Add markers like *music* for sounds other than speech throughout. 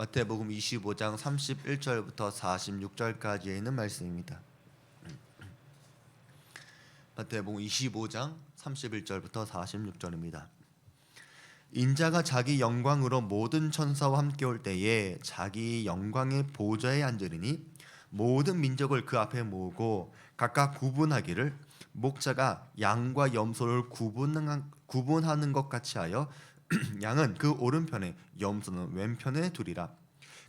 마태복음 25장 31절부터 46절까지에 있는 말씀입니다. 마태복음 25장 31절부터 46절입니다. 인자가 자기 영광으로 모든 천사와 함께 올 때에 자기 영광의 보좌에 앉으리니 모든 민족을 그 앞에 모으고 각각 구분하기를 목자가 양과 염소를 구분하는 것 같이 하여 *clears throat* 양은 그 오른편에 염소는 왼편에 두리라.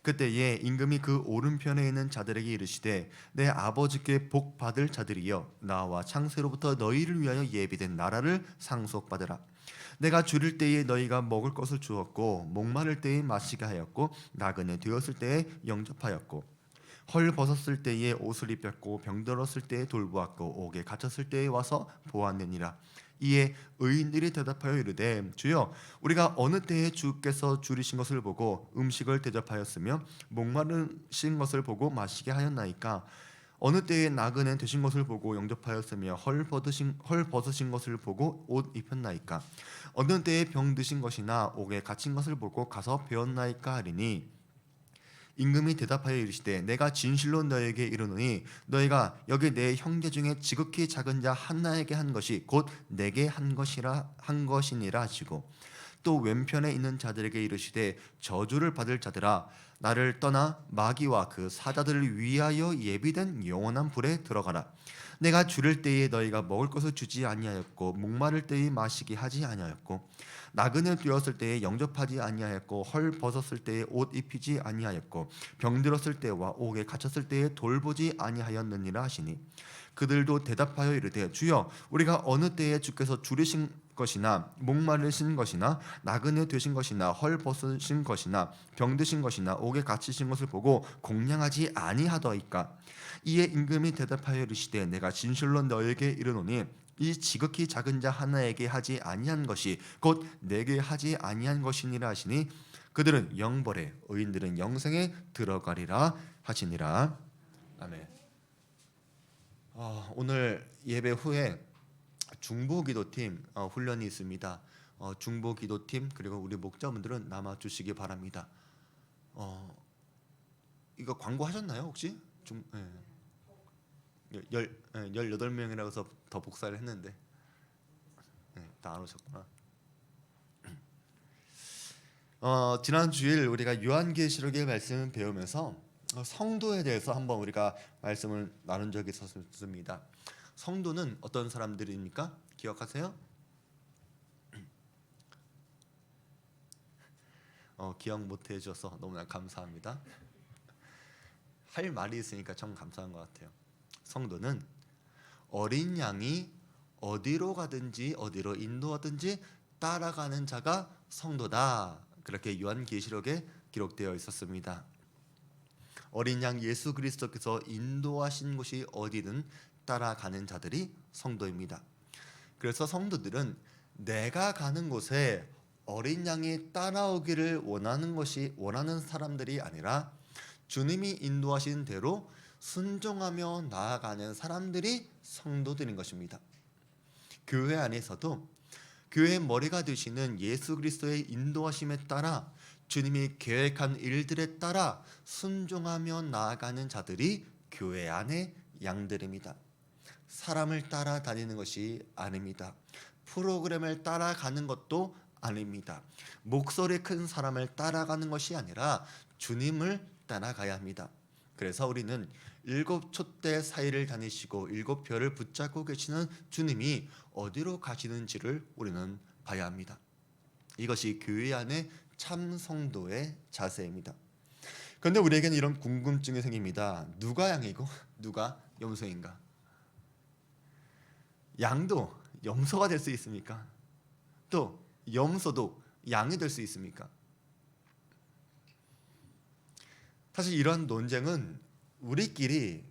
그때에 임금이 그 오른편에 있는 자들에게 이르시되 내 아버지께 복 받을 자들이여 나와 창세로부터 너희를 위하여 예비된 나라를 상속받으라. 내가 줄일 때에 너희가 먹을 것을 주었고 목마를 때에 마시게 하였고 나그네 되었을 때에 영접하였고 헐 벗었을 때에 옷을 입혔고 병들었을 때에 돌보았고 옥에 갇혔을 때에 와서 보았느니라 이에 의인들이 대답하여 이르되 주여 우리가 어느 때에 주께서 줄이신 것을 보고 음식을 대접하였으며 목마르신 것을 보고 마시게 하였나이까? 어느 때에 나그네 되신 것을 보고 영접하였으며 헐 벗으신 헐 벗으신 것을 보고 옷 입혔나이까? 어느 때에 병 드신 것이나 옥에 갇힌 것을 보고 가서 배웠나이까 하리니 임금이 대답하여 이르시되 내가 진실로 너에게 이르노니 너희가 여기 내 형제 중에 지극히 작은 자 하나에게 한 것이 곧 내게 한 것이라 한 것이니라 하시고 또 왼편에 있는 자들에게 이르시되 저주를 받을 자들아 나를 떠나 마귀와 그 사자들을 위하여 예비된 영원한 불에 들어가라 내가 줄일 때에 너희가 먹을 것을 주지 아니하였고 목마를 때에 마시게 하지 아니하였고 나그네 되었을 때에 영접하지 아니하였고 헐 벗었을 때에 옷 입히지 아니하였고 병들었을 때와 옥에 갇혔을 때에 돌보지 아니하였느니라 하시니 그들도 대답하여 이르되 주여 우리가 어느 때에 주께서 줄이신 것이나 목마르신 것이나 나그네 되신 것이나 헐 벗으신 것이나 병드신 것이나 옥에 갇히신 것을 보고 공양하지 아니하더이까 이에 임금이 대답하여 이르시되 내가 진실로 너에게 이르노니 이 지극히 작은 자 하나에게 하지 아니한 것이 곧 내게 하지 아니한 것이니라 하시니 그들은 영벌에 의인들은 영생에 들어가리라 하시니라 아멘. 어, 오늘 예배 후에 중보 기도팀 어, 훈련이 있습니다. 어, 중보 기도팀 그리고 우리 목자분들은 남아 주시기 바랍니다. 어, 이거 광고 하셨나요 혹시? 중 예. 열 예, 열여덟 명이라고 해서 더 복사를 했는데 예, 다안 오셨구나. 어, 지난 주일 우리가 요한계시록의 말씀을 배우면서 어, 성도에 대해서 한번 우리가 말씀을 나눈 적이 있었습니다. 성도는 어떤 사람들입니까? 기억하세요? *clears throat* 어, 기억 못 해줘서 너무나 감사합니다. 할 말이 있으니까 참 감사한 것 같아요. 성도는 어린 양이 어디로 가든지 어디로 인도하든지 따라가는 자가 성도다. 그렇게 요한계시록에 기록되어 있었습니다. 어린 양 예수 그리스도께서 인도하신 곳이 어디든 따라가는 자들이 성도입니다. 그래서 성도들은 내가 가는 곳에 어린 양이 따라오기를 원하는 것이 원하는 사람들이 아니라 주님이 인도하신 대로 순종하며 나아가는 사람들이 성도들인 것입니다. 교회 안에서도 교회의 머리가 되시는 예수 그리스도의 인도하심에 따라 주님이 계획한 일들에 따라 순종하며 나아가는 자들이 교회 안의 양들입니다. 사람을 따라다니는 것이 아닙니다. 프로그램을 따라가는 것도 아닙니다. 목소리 큰 사람을 따라가는 것이 아니라 주님을 따라가야 합니다. 그래서 우리는 일곱 촛대 사이를 다니시고 일곱 별을 붙잡고 계시는 주님이 어디로 가시는지를 우리는 봐야 합니다. 이것이 교회 안의 참 성도의 자세입니다. 그런데 우리에게는 이런 궁금증이 생깁니다. 누가 양이고 누가 염소인가? 양도 염소가 될 수 있습니까? 또 염소도 양이 될 수 있습니까? 사실 이런 논쟁은 우리끼리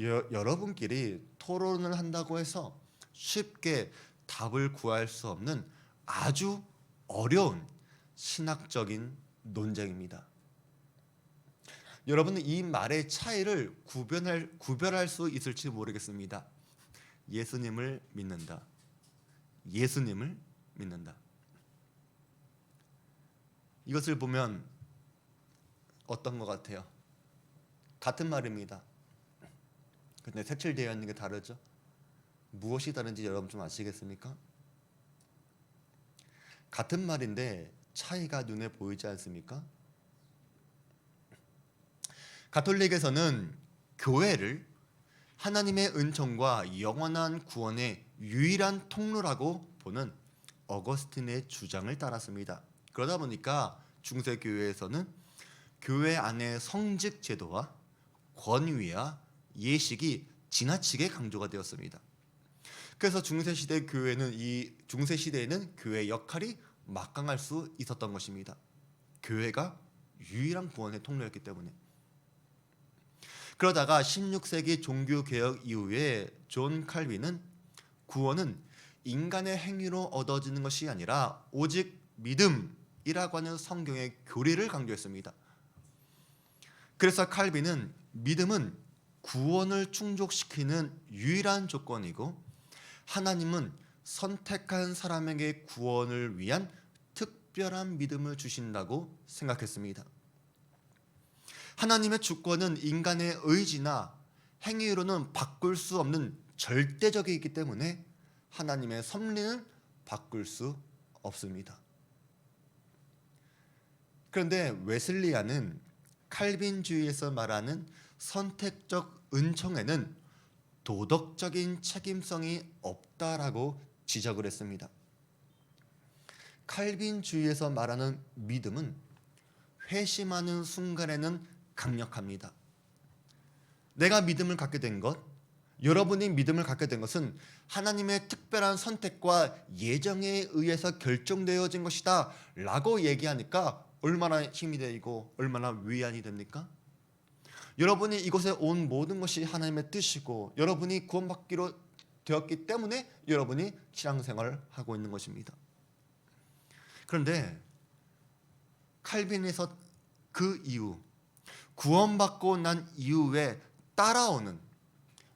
여, 여러분끼리 토론을 한다고 해서 쉽게 답을 구할 수 없는 아주 어려운 신학적인 논쟁입니다. 여러분은 이 말의 차이를 구별할 구별할 수 있을지 모르겠습니다. 예수님을 믿는다. 예수님을 믿는다. 이것을 보면 어떤 것 같아요? 같은 말입니다. 근데 색칠되어 있는 게 다르죠. 무엇이 다른지 여러분 좀 아시겠습니까? 같은 말인데 차이가 눈에 보이지 않습니까? 가톨릭에서는 교회를 하나님의 은총과 영원한 구원의 유일한 통로라고 보는 어거스틴의 주장을 따랐습니다. 그러다 보니까 중세 교회에서는 교회 안의 성직 제도와 권위와 예식이 지나치게 강조가 되었습니다. 그래서 중세 시대 교회는 이 중세 시대에는 교회 역할이 막강할 수 있었던 것입니다. 교회가 유일한 구원의 통로였기 때문에. 그러다가 16세기 종교 개혁 이후에 존 칼빈은 구원은 인간의 행위로 얻어지는 것이 아니라 오직 믿음이라고 하는 성경의 교리를 강조했습니다. 그래서 칼빈은 믿음은 구원을 충족시키는 유일한 조건이고 하나님은 선택한 사람에게 구원을 위한 특별한 믿음을 주신다고 생각했습니다. 하나님의 주권은 인간의 의지나 행위로는 바꿀 수 없는 절대적이기 때문에 하나님의 섭리는 바꿀 수 없습니다. 그런데 웨슬리안은 칼빈주의에서 말하는 선택적 은총에는 도덕적인 책임성이 없다라고 지적을 했습니다. 칼빈주의에서 말하는 믿음은 회심하는 순간에는 강력합니다. 내가 믿음을 갖게 된 것, 여러분이 믿음을 갖게 된 것은 하나님의 특별한 선택과 예정에 의해서 결정되어진 것이다 라고 얘기하니까 얼마나 힘이 되고 얼마나 위안이 됩니까? 여러분이 이곳에 온 모든 것이 하나님의 뜻이고 여러분이 구원받기로 되었기 때문에 여러분이 신앙생활을 하고 있는 것입니다. 그런데 칼빈에서 그 이후 구원받고 난 이후에 따라오는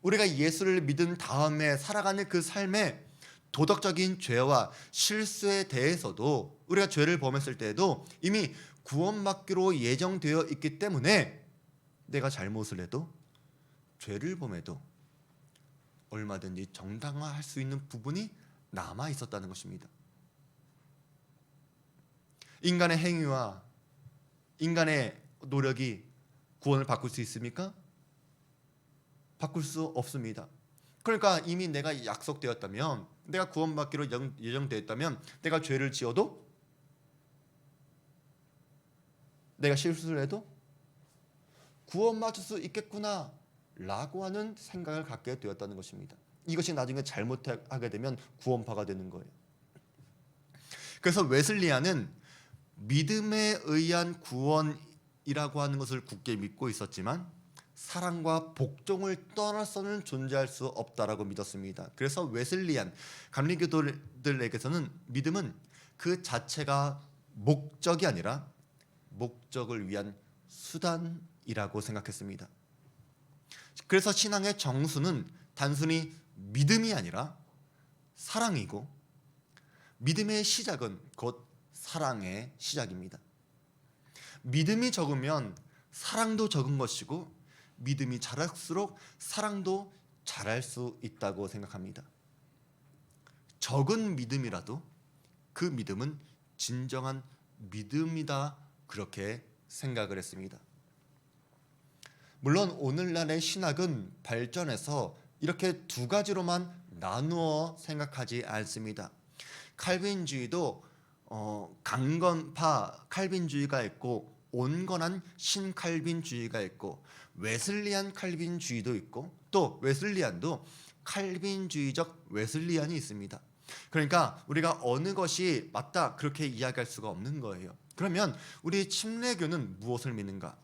우리가 예수를 믿은 다음에 살아가는 그 삶의 도덕적인 죄와 실수에 대해서도 우리가 죄를 범했을 때에도 이미 구원받기로 예정되어 있기 때문에 내가 잘못을 해도 죄를 범해도 얼마든지 정당화할 수 있는 부분이 남아 있었다는 것입니다. 인간의 행위와 인간의 노력이 구원을 바꿀 수 있습니까? 바꿀 수 없습니다. 그러니까 이미 내가 약속되었다면 내가 구원받기로 예정되었다면 내가 죄를 지어도 내가 실수를 해도 구원받을 수 있겠구나 라고 하는 생각을 갖게 되었다는 것입니다. 이것이 나중에 잘못하게 되면 구원파가 되는 거예요. 그래서 웨슬리안은 믿음에 의한 구원이라고 하는 것을 굳게 믿고 있었지만 사랑과 복종을 떠나서는 존재할 수 없다라고 믿었습니다. 그래서 웨슬리안 감리교도들에게서는 믿음은 그 자체가 목적이 아니라 목적을 위한 수단이라고 생각했습니다. 그래서 신앙의 정수는 단순히 믿음이 아니라 사랑이고 믿음의 시작은 곧 사랑의 시작입니다. 믿음이 적으면 사랑도 적은 것이고 믿음이 자랄수록 사랑도 자랄 수 있다고 생각합니다. 적은 믿음이라도 그 믿음은 진정한 믿음이다 그렇게 생각을 했습니다. 물론 오늘날의 신학은 발전해서 이렇게 두 가지로만 나누어 생각하지 않습니다. 칼빈주의도 어, 강건파 칼빈주의가 있고 온건한 신칼빈주의가 있고 웨슬리안 칼빈주의도 있고 또 웨슬리안도 칼빈주의적 웨슬리안이 있습니다. 그러니까 우리가 어느 것이 맞다 그렇게 이야기할 수가 없는 거예요. 그러면 우리 침례교는 무엇을 믿는가?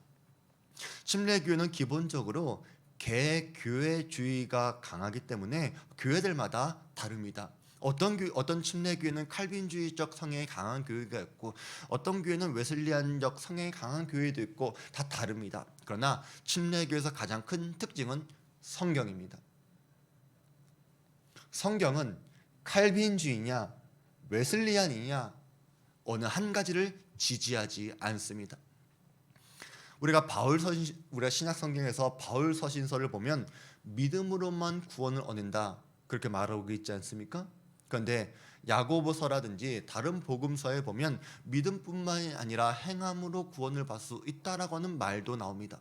침례교는 기본적으로 개교회주의가 강하기 때문에 교회들마다 다릅니다. 어떤 교 어떤 침례교회는 칼빈주의적 성향이 강한 교회가 있고 어떤 교회는 웨슬리안적 성향이 강한 교회도 있고 다 다릅니다. 그러나 침례교에서 가장 큰 특징은 성경입니다. 성경은 칼빈주의냐 웨슬리안이냐 어느 한 가지를 지지하지 않습니다. 우리가 바울 서신 우리가 신약 성경에서 바울 서신서를 보면 믿음으로만 구원을 얻는다 그렇게 말하고 있지 않습니까? 그런데 야고보서라든지 다른 복음서에 보면 믿음뿐만이 아니라 행함으로 구원을 받을 수 있다라고 하는 말도 나옵니다.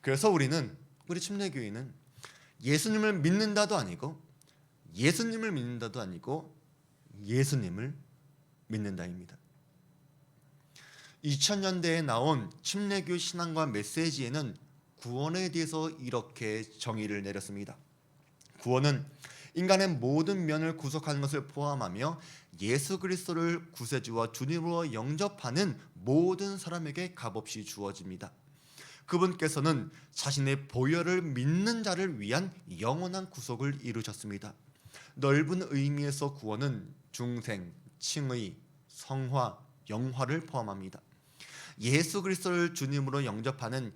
그래서 우리는 우리 침례교회는 예수님을 믿는다도 아니고 예수님을 믿는다도 아니고 예수님을 믿는다입니다. 2000년대에 나온 침례교 신앙과 메시지에는 구원에 대해서 이렇게 정의를 내렸습니다. 구원은 인간의 모든 면을 구속하는 것을 포함하며 예수 그리스도를 구세주와 주님으로 영접하는 모든 사람에게 값없이 주어집니다. 그분께서는 자신의 보혈을 믿는 자를 위한 영원한 구속을 이루셨습니다. 넓은 의미에서 구원은 중생, 칭의, 성화, 영화를 포함합니다. 예수 그리스도를 주님으로 영접하는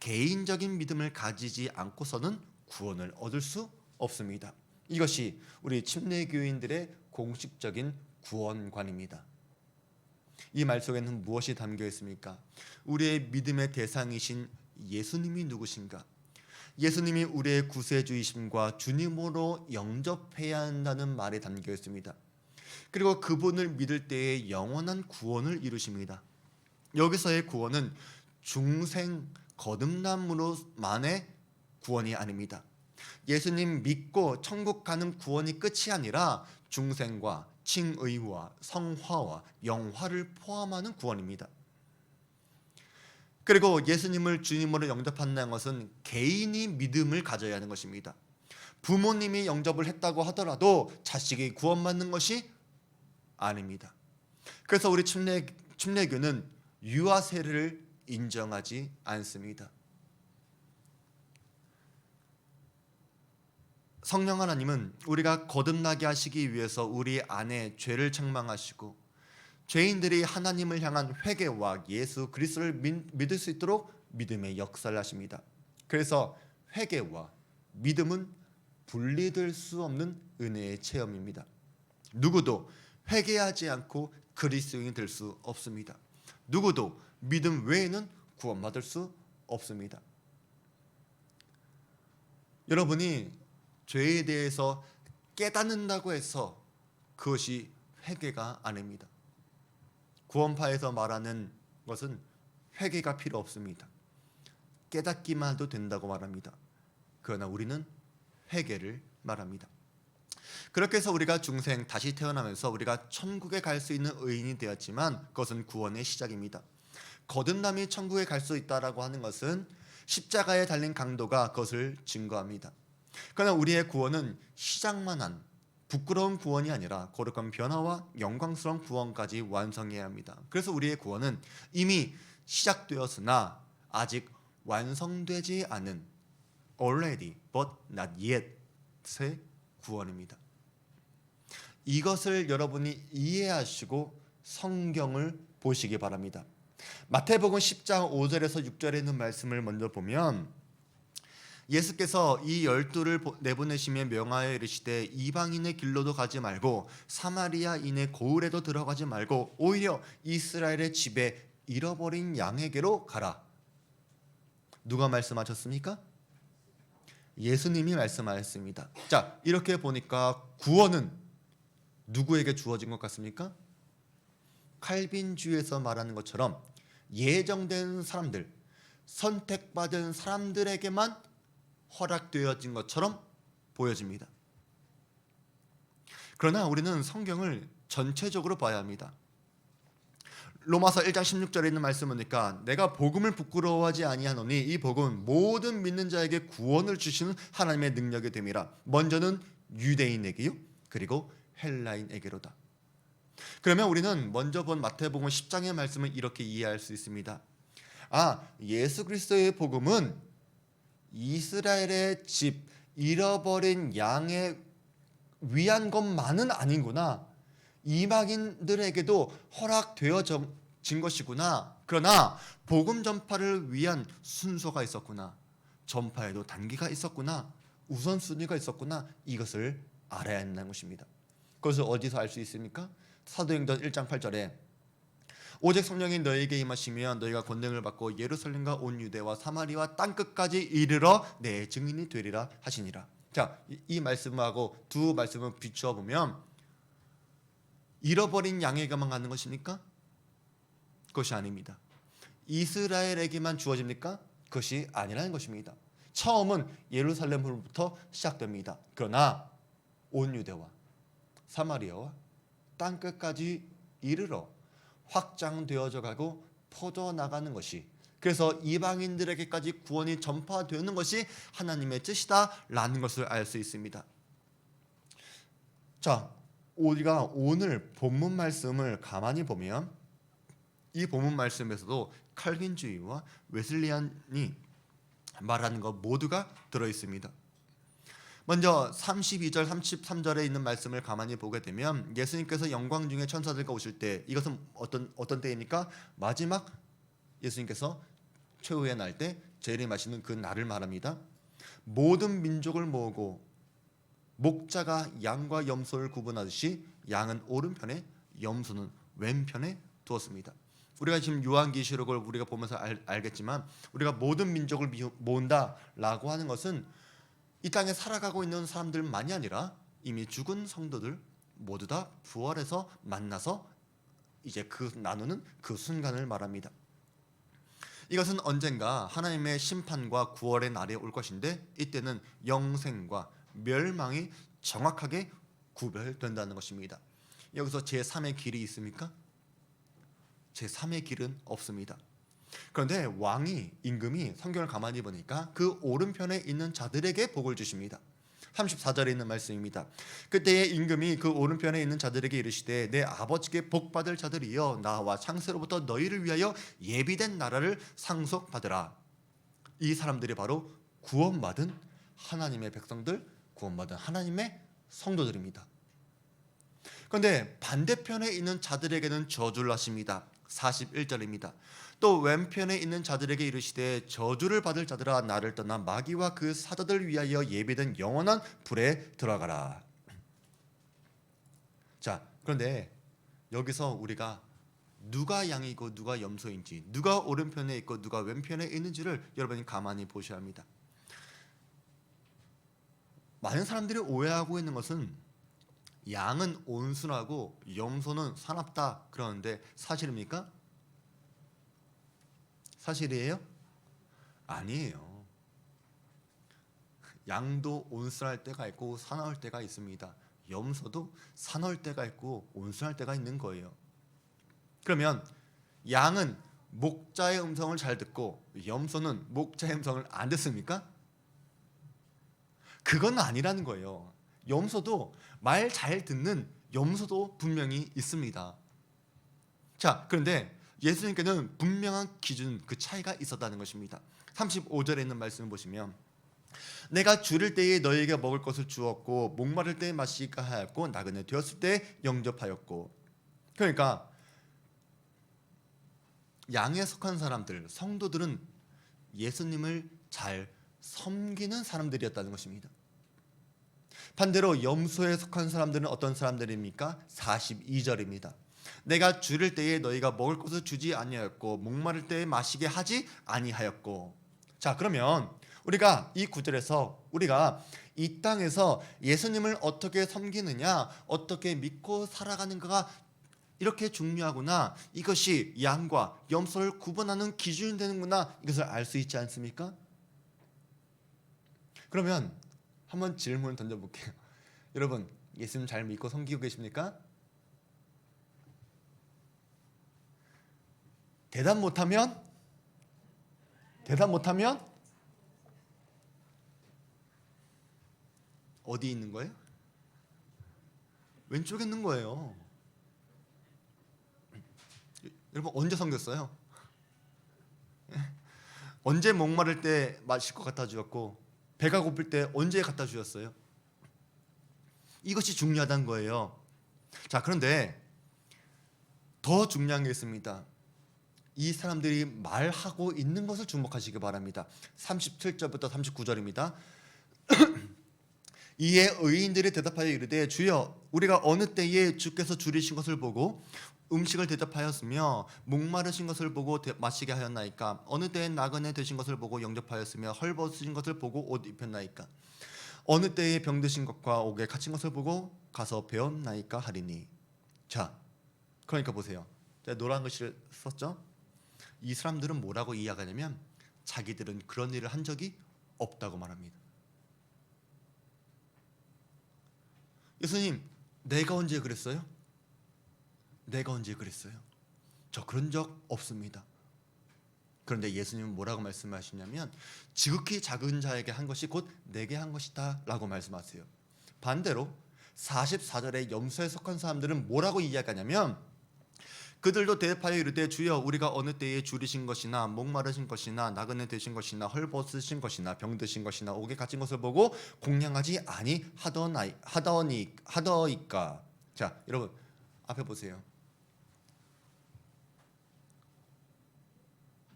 개인적인 믿음을 가지지 않고서는 구원을 얻을 수 없습니다. 이것이 우리 침례교인들의 공식적인 구원관입니다. 이 말 속에는 무엇이 담겨 있습니까? 우리의 믿음의 대상이신 예수님이 누구신가? 예수님이 우리의 구세주이심과 주님으로 영접해야 한다는 말이 담겨 있습니다. 그리고 그분을 믿을 때에 영원한 구원을 이루십니다. 여기서의 구원은 중생 거듭남으로만의 구원이 아닙니다. 예수님 믿고 천국 가는 구원이 끝이 아니라 중생과 칭의와 성화와 영화를 포함하는 구원입니다. 그리고 예수님을 주님으로 영접한다는 것은 개인이 믿음을 가져야 하는 것입니다. 부모님이 영접을 했다고 하더라도 자식이 구원받는 것이 아닙니다. 그래서 우리 침례 침례교는 유아 세례를 인정하지 않습니다. 성령 하나님은 우리가 거듭나게 하시기 위해서 우리 안에 죄를 책망하시고 죄인들이 하나님을 향한 회개와 예수 그리스도를 믿을 수 있도록 믿음의 역사를 하십니다. 그래서 회개와 믿음은 분리될 수 없는 은혜의 체험입니다. 누구도 회개하지 않고 그리스도인이 될 수 없습니다. 누구도 믿음 외에는 구원받을 수 없습니다. 여러분이 죄에 대해서 깨닫는다고 해서 그것이 회개가 아닙니다. 구원파에서 말하는 것은 회개가 필요 없습니다. 깨닫기만 해도 된다고 말합니다. 그러나 우리는 회개를 말합니다. 그렇게 해서 우리가 중생 다시 태어나면서 우리가 천국에 갈 수 있는 의인이 되었지만 그것은 구원의 시작입니다. 거듭남이 천국에 갈 수 있다라고 하는 것은 십자가에 달린 강도가 그것을 증거합니다. 그러나 우리의 구원은 시작만 한 부끄러운 구원이 아니라 거룩한 변화와 영광스러운 구원까지 완성해야 합니다. 그래서 우리의 구원은 이미 시작되었으나 아직 완성되지 않은 already but not yet의 구원입니다. 이것을 여러분이 이해하시고 성경을 보시기 바랍니다. 마태복음 10장 5절에서 6절에 있는 말씀을 먼저 보면 예수께서 이 열두를 내보내시며 명하여 이르시되 이방인의 길로도 가지 말고 사마리아인의 고을에도 들어가지 말고 오히려 이스라엘의 집에 잃어버린 양에게로 가라. 누가 말씀하셨습니까? 예수님이 말씀하셨습니다. 자, 이렇게 보니까 구원은 누구에게 주어진 것 같습니까? 칼빈주에서 말하는 것처럼 예정된 사람들, 선택받은 사람들에게만 허락되어진 것처럼 보여집니다. 그러나 우리는 성경을 전체적으로 봐야 합니다. 로마서 1장 16절에 있는 말씀을 보니까 내가 복음을 부끄러워하지 아니하노니 이 복음은 모든 믿는 자에게 구원을 주시는 하나님의 능력이 됨이라. 먼저는 유대인에게요. 그리고 헬라인에게로다. 그러면 우리는 먼저 본 마태복음 10장의 말씀을 이렇게 이해할 수 있습니다. 아, 예수 그리스도의 복음은 이스라엘의 집 잃어버린 양에 위한 것만은 아닌구나. 이방인들에게도 허락되어진 것이구나. 그러나 복음 전파를 위한 순서가 있었구나. 전파에도 단계가 있었구나. 우선순위가 있었구나. 이것을 알아야 한다는 것입니다. 그것을 어디서 알 수 있습니까? 사도행전 1장 8절에 오직 성령이 너에게 임하시면 너희가 권능을 받고 예루살렘과 온 유대와 사마리와 땅 끝까지 이르러 내 증인이 되리라 하시니라. 자, 이, 이 말씀하고 두 말씀을 비추어 보면 잃어버린 양에게만 가는 것입니까? 그것이 아닙니다. 이스라엘에게만 주어집니까? 그것이 아니라는 것입니다. 처음은 예루살렘으로부터 시작됩니다. 그러나 온 유대와 사마리아와 땅 끝까지 이르러 확장되어져 가고 퍼져 나가는 것이 그래서 이방인들에게까지 구원이 전파되는 것이 하나님의 뜻이다라는 것을 알 수 있습니다. 자, 우리가 오늘 본문 말씀을 가만히 보면 이 본문 말씀에서도 칼빈주의와 웨슬리안이 말하는 것 모두가 들어 있습니다. 먼저 32절 33절에 있는 말씀을 가만히 보게 되면 예수님께서 영광 중에 천사들과 오실 때 이것은 어떤 어떤 때입니까? 마지막 예수님께서 최후의 날 때 재림하시는 그 날을 말합니다. 모든 민족을 모으고 목자가 양과 염소를 구분하듯이 양은 오른편에 염소는 왼편에 두었습니다. 우리가 지금 요한계시록을 우리가 보면서 알, 알겠지만 우리가 모든 민족을 미- 모은다라고 하는 것은 이 땅에 살아가고 있는 사람들만이 아니라 이미 죽은 성도들 모두 다 부활해서 만나서 이제 그 나누는 그 순간을 말합니다. 이것은 언젠가 하나님의 심판과 구원의 날이 올 것인데 이때는 영생과 멸망이 정확하게 구별된다는 것입니다. 여기서 제 3의 길이 있습니까? 제 3의 길은 없습니다. 그런데 왕이 임금이 성경을 가만히 보니까 그 오른편에 있는 자들에게 복을 주십니다. 34절에 있는 말씀입니다. 그때에 임금이 그 오른편에 있는 자들에게 이르시되 내 아버지께 복 받을 자들이여 나와 창세로부터 너희를 위하여 예비된 나라를 상속받으라. 이 사람들이 바로 구원받은 하나님의 백성들, 구원받은 하나님의 성도들입니다. 그런데 반대편에 있는 자들에게는 저주를 하십니다. 41절입니다. 또 왼편에 있는 자들에게 이르시되 저주를 받을 자들아 나를 떠나 마귀와 그 사자들 위하여 예비된 영원한 불에 들어가라. 자, 그런데 여기서 우리가 누가 양이고 누가 염소인지, 누가 오른편에 있고 누가 왼편에 있는지를 여러분이 가만히 보셔야 합니다. 많은 사람들이 오해하고 있는 것은 양은 온순하고 염소는 사납다 그러는데 사실입니까? 사실이에요? 아니에요. 양도 온순할 때가 있고 사나울 때가 있습니다. 염소도 사나울 때가 있고 온순할 때가 있는 거예요. 그러면 양은 목자의 음성을 잘 듣고 염소는 목자의 음성을 안 듣습니까? 그건 아니라는 거예요. 염소도 말 잘 듣는 염소도 분명히 있습니다. 자, 그런데 예수님께는 분명한 기준 그 차이가 있었다는 것입니다. 35절에 있는 말씀을 보시면 내가 줄일 때에 너희에게 먹을 것을 주었고 목마를 때에 마시게 하였고 나그네 되었을 때 영접하였고 그러니까 양에 속한 사람들 성도들은 예수님을 잘 섬기는 사람들이었다는 것입니다. 반대로 염소에 속한 사람들은 어떤 사람들입니까? 42절입니다. 내가 줄일 때에 너희가 먹을 것을 주지 아니하였고 목마를 때에 마시게 하지 아니하였고. 자, 그러면 우리가 이 구절에서 우리가 이 땅에서 예수님을 어떻게 섬기느냐, 어떻게 믿고 살아가는가가 이렇게 중요하구나. 이것이 양과 염소를 구분하는 기준이 되는구나. 이것을 알 수 있지 않습니까? 그러면 한번 질문 던져볼게요. *laughs* 여러분, 예수님 잘 믿고 섬기고 계십니까? 대답 못하면 대답 못하면 어디 있는 거예요? 왼쪽에 있는 거예요. 여러분 언제 섬겼어요? *laughs* 언제 목마를 때 마실 것 갖다 주었고 배가 고플 때 언제 갖다 주었어요? 이것이 중요하다는 거예요. 자, 그런데 더 중요한 게 있습니다. 이 사람들이 말하고 있는 것을 주목하시기 바랍니다. 37절부터 39절입니다. *clears throat* 이에 의인들이 대답하여 이르되 주여 우리가 어느 때에 주께서 줄이신 것을 보고 음식을 대접하였으며 목마르신 것을 보고 대- 마시게 하였나이까? 어느 때에 나그네 되신 것을 보고 영접하였으며 헐벗으신 것을 보고 옷 입혔나이까? 어느 때에 병드신 것과 옥에 갇힌 것을 보고 가서 배웠나이까 하리니? 자 그러니까 보세요. 제가 노란 글씨를 썼죠? 이 사람들은 뭐라고 이야기하냐면 자기들은 그런 일을 한 적이 없다고 말합니다. 예수님 내가 언제 그랬어요? 내가 언제 그랬어요? 저 그런 적 없습니다. 그런데 예수님은 뭐라고 말씀하시냐면 지극히 작은 자에게 한 것이 곧 내게 한 것이다라고 말씀하세요. 반대로 44절에 염소에 속한 사람들은 뭐라고 이야기하냐면 그들도 대답하여 이르되 주여 우리가 어느 때에 줄이신 것이나 목마르신 것이나 나그네 되신 것이나 헐벗으신 것이나 병드신 것이나 옥에 갇힌 것을 보고 공양하지 아니 하더나이 하더니 하더이까 자 여러분 앞에 보세요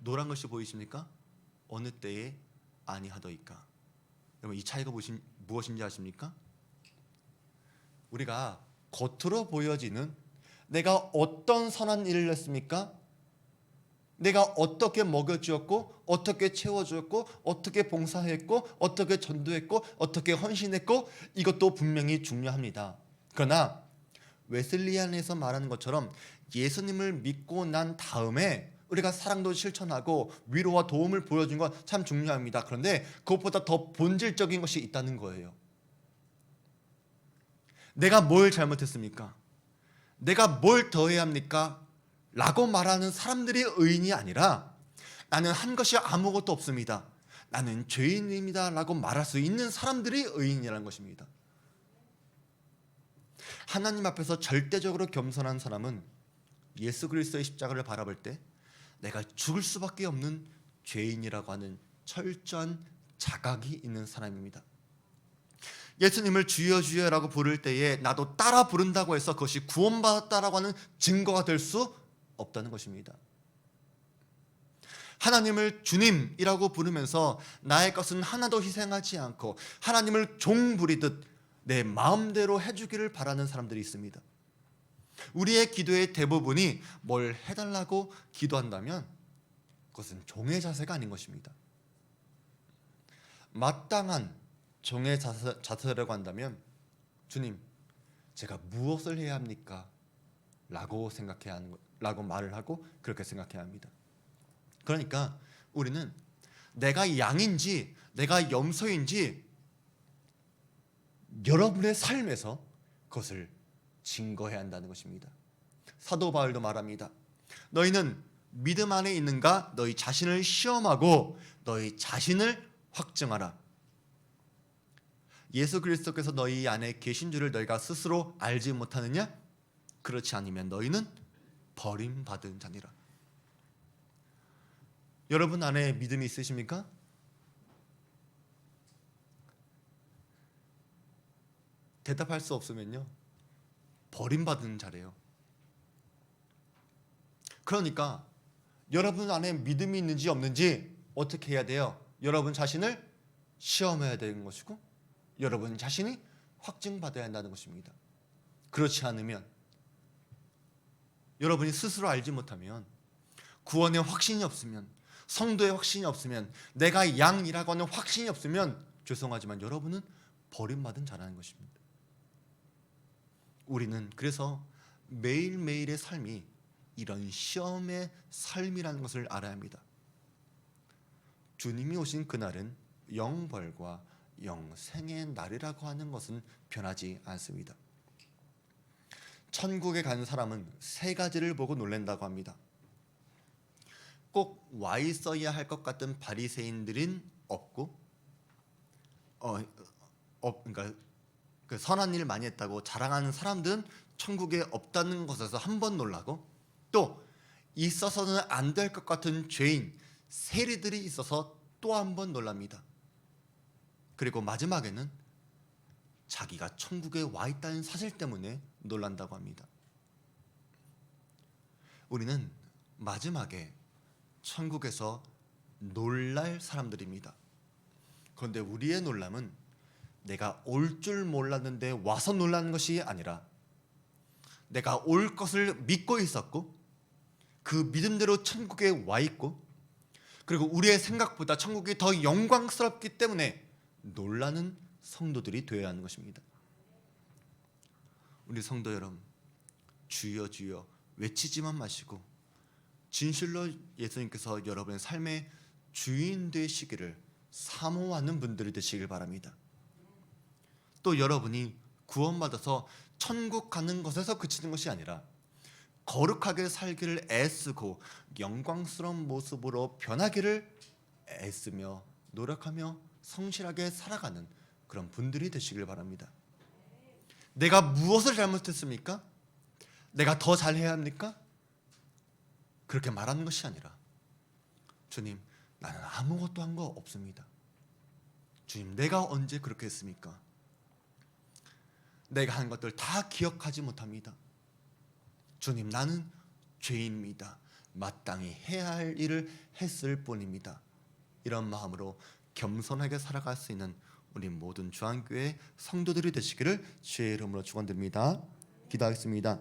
노란 것이 보이십니까 어느 때에 아니 하더이까 여러분 이 차이가 무엇인, 무엇인지 아십니까 우리가 겉으로 보여지는 내가 어떤 선한 일을 했습니까? 내가 어떻게 먹여주었고 어떻게 채워주었고 어떻게 봉사했고 어떻게 전도했고 어떻게 헌신했고 이것도 분명히 중요합니다. 그러나 웨슬리안에서 말하는 것처럼 예수님을 믿고 난 다음에 우리가 사랑도 실천하고 위로와 도움을 보여준 건 참 중요합니다. 그런데 그것보다 더 본질적인 것이 있다는 거예요. 내가 뭘 잘못했습니까? 내가 뭘 더 해야 합니까? 라고 말하는 사람들이 의인이 아니라 나는 한 것이 아무것도 없습니다. 나는 죄인입니다. 라고 말할 수 있는 사람들이 의인이라는 것입니다. 하나님 앞에서 절대적으로 겸손한 사람은 예수 그리스도의 십자가를 바라볼 때 내가 죽을 수밖에 없는 죄인이라고 하는 철저한 자각이 있는 사람입니다. 예수님을 주여 주여라고 부를 때에 나도 따라 부른다고 해서 그것이 구원받았다라고 하는 증거가 될 수 없다는 것입니다. 하나님을 주님이라고 부르면서 나의 것은 하나도 희생하지 않고 하나님을 종 부리듯 내 마음대로 해주기를 바라는 사람들이 있습니다. 우리의 기도의 대부분이 뭘 해달라고 기도한다면 그것은 종의 자세가 아닌 것입니다. 마땅한 종의 자세, 자세라고 한다면 주님 제가 무엇을 해야 합니까? 라고 생각해야 하는 거, 라고 말을 하고 그렇게 생각해야 합니다. 그러니까 우리는 내가 양인지 내가 염소인지 여러분의 삶에서 그것을 증거해야 한다는 것입니다. 사도 바울도 말합니다. 너희는 믿음 안에 있는가 너희 자신을 시험하고 너희 자신을 확증하라. 예수 그리스도께서 너희 안에 계신 줄을 너희가 스스로 알지 못하느냐? 그렇지 않으면 너희는 버림받은 자니라. 여러분 안에 믿음이 있으십니까? 대답할 수 없으면요. 버림받은 자래요. 그러니까 여러분 안에 믿음이 있는지 없는지 어떻게 해야 돼요? 여러분 자신을 시험해야 되는 것이고 여러분 자신이 확증받아야 한다는 것입니다. 그렇지 않으면 여러분이 스스로 알지 못하면 구원의 확신이 없으면 성도의 확신이 없으면 내가 양이라고 하는 확신이 없으면 죄송하지만 여러분은 버림받은 자라는 것입니다. 우리는 그래서 매일매일의 삶이 이런 시험의 삶이라는 것을 알아야 합니다. 주님이 오신 그날은 영벌과 영생의 날이라고 하는 것은 변하지 않습니다. 천국에 간 사람은 세 가지를 보고 놀란다고 합니다. 꼭 와 있어야 할 것 같은 바리새인들은 없고, 어, 어 그러니까 그 선한 일 많이 했다고 자랑하는 사람들은 천국에 없다는 것에서 한 번 놀라고, 또 있어서는 안 될 것 같은 죄인 세리들이 있어서 또 한 번 놀랍니다. 그리고 마지막에는 자기가 천국에 와 있다는 사실 때문에 놀란다고 합니다. 우리는 마지막에 천국에서 놀랄 사람들입니다. 그런데 우리의 놀람은 내가 올 줄 몰랐는데 와서 놀라는 것이 아니라 내가 올 것을 믿고 있었고 그 믿음대로 천국에 와 있고 그리고 우리의 생각보다 천국이 더 영광스럽기 때문에 놀라는 성도들이 되어야 하는 것입니다. 우리 성도 여러분, 주여 주여 외치지만 마시고 진실로 예수님께서 여러분의 삶의 주인 되시기를 사모하는 분들이 되시길 바랍니다. 또 여러분이 구원받아서 천국 가는 것에서 그치는 것이 아니라 거룩하게 살기를 애쓰고 영광스러운 모습으로 변하기를 애쓰며 노력하며 성실하게 살아가는 그런 분들이 되시길 바랍니다. 내가 무엇을 잘못했습니까? 내가 더 잘해야 합니까? 그렇게 말하는 것이 아니라 주님, 나는 아무것도 한 거 없습니다. 주님, 내가 언제 그렇게 했습니까? 내가 한 것들 다 기억하지 못합니다. 주님, 나는 죄인입니다. 마땅히 해야 할 일을 했을 뿐입니다. 이런 마음으로 겸손하게 살아갈 수 있는 우리 모든 주한교회 성도들이 되시기를 주의 이름으로 축원드립니다. 기도하겠습니다.